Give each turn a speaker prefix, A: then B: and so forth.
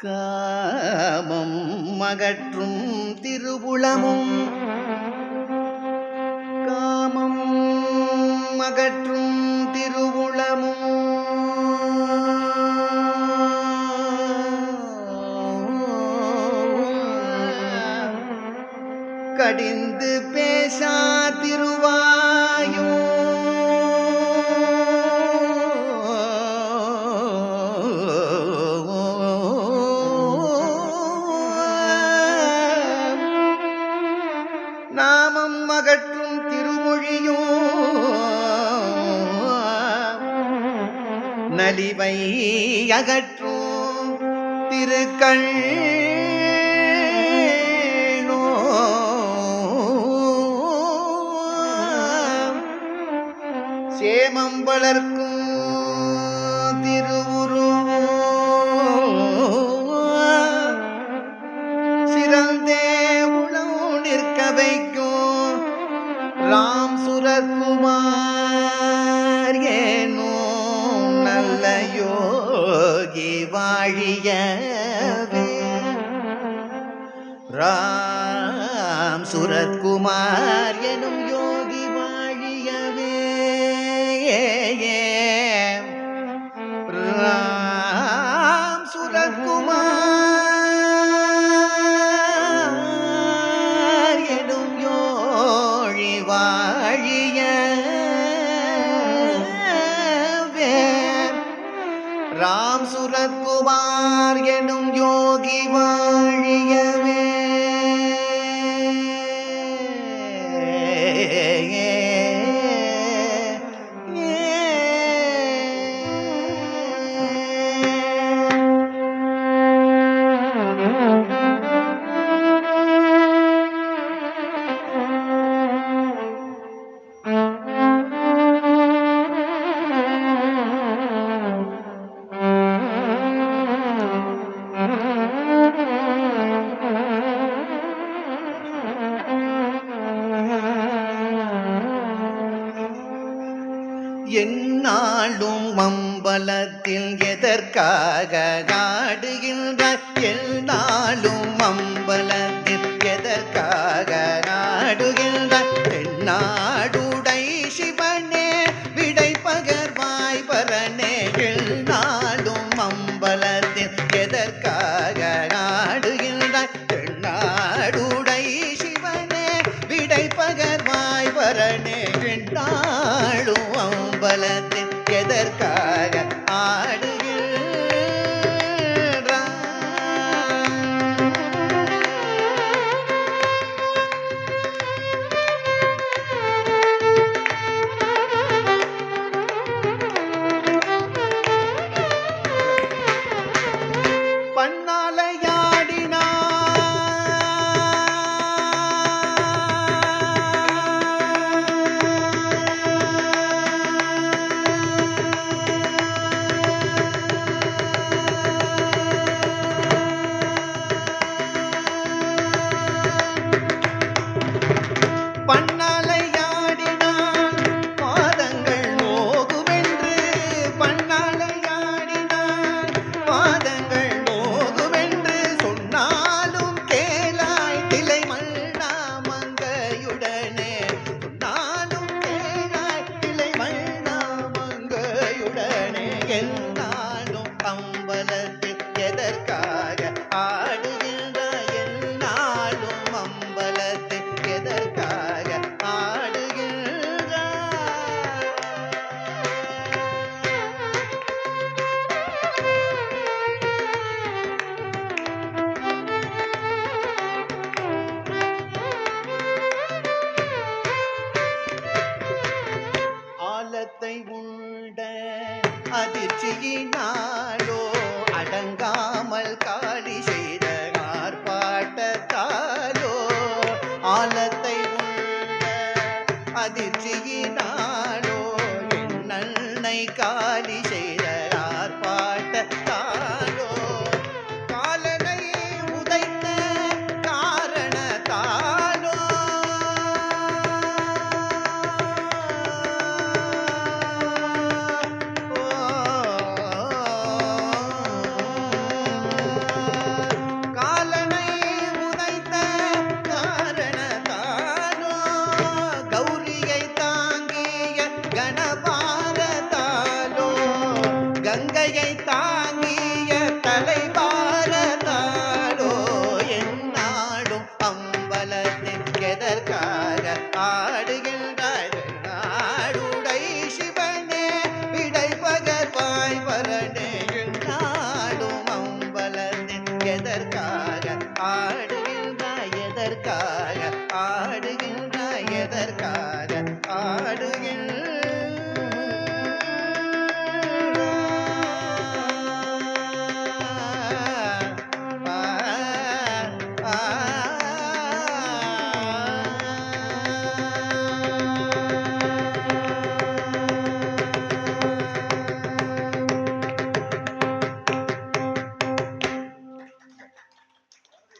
A: காமம் மகற்றும் திருவுளமும் காமம் மகற்றும் திருவுளமும் கடிந்து பேசா திருவாயும் நாமம் அகற்றும் திருமொழியும் நலிவை அகற்றும் திருக்கள் சேமம் வளர்க்கும் திருவுருவோ சிறந்தே உளம் நிற்க வைக்கும் ராம் சுரகுமார் ஏனோ நல்ல யோகி வாழியவே. ராம் சுரத்குமார் எனும் ராம் சுரத்குமார் எனும் யோகி வாழியவே. என்னாலும் மம்பலத்தில் எதற்காக நாடுகின்ற என்னாலும் மம்பலத்தில் எதற்காக நாடுகின்ற என்னாடுடை சிவனே விடை பகர்வாய் பரனே என்னாலும் மம்பலத்தில் எதற்காக நாடுகின்ற என்னாடுடை சிவனே விடை பகர்வாய் பரனே என்னாலும் அம்பலத்தில் எதற்காக ஆடு காலி செய்த